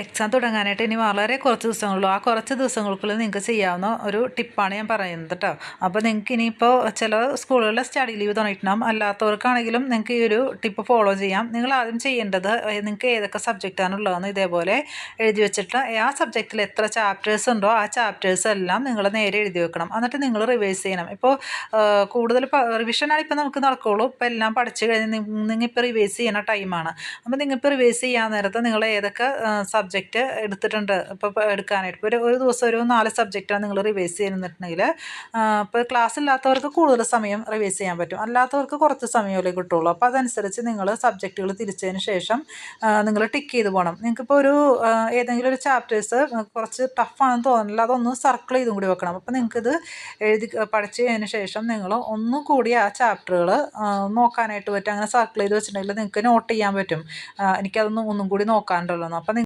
Exam തുടങ്ങാനായിട്ട് ഇനി വളരെ കുറച്ച് ദിവസങ്ങളുള്ളൂ. ആ കുറച്ച് ദിവസങ്ങൾക്കുള്ളിൽ നിങ്ങൾക്ക് ചെയ്യാവുന്ന ഒരു ടിപ്പാണ് ഞാൻ പറയുന്നത് കേട്ടോ അപ്പോൾ നിങ്ങൾക്ക് ഇനിയിപ്പോൾ ചില സ്കൂളുകളിൽ സ്റ്റഡി ലീവ് തുടങ്ങിയിട്ടുണ്ടാകും അല്ലാത്തവർക്കാണെങ്കിലും നിങ്ങൾക്ക് ഈ ഒരു ടിപ്പ് ഫോളോ ചെയ്യാം. നിങ്ങൾ ആദ്യം ചെയ്യേണ്ടത് നിങ്ങൾക്ക് ഏതൊക്കെ സബ്ജക്റ്റാണ് ഉള്ളതെന്ന് ഇതേപോലെ എഴുതി വെച്ചിട്ട് ആ സബ്ജക്റ്റിൽ എത്ര ചാപ്റ്റേഴ്സ് ഉണ്ടോ ആ ചാപ്റ്റേഴ്സ് എല്ലാം നിങ്ങൾ നേരെ എഴുതി വെക്കണം. എന്നിട്ട് നിങ്ങൾ റിവേഴ്സ് ചെയ്യണം. ഇപ്പോൾ കൂടുതൽ റിവിഷനാണ് ഇപ്പോൾ നമുക്ക് നടക്കുകയുള്ളൂ ഇപ്പോൾ എല്ലാം പഠിച്ചു കഴിഞ്ഞ് നിങ്ങൾ ഇപ്പോൾ റിവൈസ് ചെയ്യുന്ന ടൈമാണ് അപ്പോൾ നിങ്ങൾ ഇപ്പോൾ റിവൈസ് ചെയ്യാൻ നേരത്ത് നിങ്ങൾ ഏതൊക്കെ സബ്ജക്റ്റ് എടുത്തിട്ടുണ്ട്. ഇപ്പോൾ എടുക്കാനായിട്ട്. ഇപ്പോൾ ഒരു ഒരു ദിവസം ഒരു നാല് സബ്ജക്റ്റാണ് നിങ്ങൾ റിവൈസ് ചെയ്യുന്നിട്ടുണ്ടെങ്കിൽ ഇപ്പോൾ ക്ലാസ് ഇല്ലാത്തവർക്ക് കൂടുതൽ സമയം റിവൈസ് ചെയ്യാൻ പറ്റും. അല്ലാത്തവർക്ക് കുറച്ച് സമയമല്ലേ കിട്ടുള്ളൂ. അപ്പോൾ അതനുസരിച്ച് നിങ്ങൾ സബ്ജക്റ്റുകൾ തിരിച്ചതിന് ശേഷം നിങ്ങൾ ടിക്ക് ചെയ്ത് പോകണം നിങ്ങൾക്കിപ്പോൾ ഒരു ഏതെങ്കിലും ഒരു ചാപ്റ്റേഴ്സ് കുറച്ച് ടഫാണെന്ന് തോന്നില്ല അതൊന്ന് സർക്കിൾ ചെയ്തും കൂടി വെക്കണം. അപ്പോൾ നിങ്ങൾക്കിത് എഴുതി പഠിച്ചു കഴിഞ്ഞതിന് ശേഷം നിങ്ങൾ ഒന്നും കൂടി ആ ചാപ്റ്ററുകൾ നോക്കാനായിട്ട് പറ്റും. അങ്ങനെ സർക്കിൾ ചെയ്ത് വെച്ചിട്ടുണ്ടെങ്കിൽ നിങ്ങൾക്ക് നോട്ട് ചെയ്യാൻ പറ്റും. എനിക്കതൊന്നും ഒന്നും കൂടി നോക്കാനുണ്ടല്ലോ അപ്പോൾ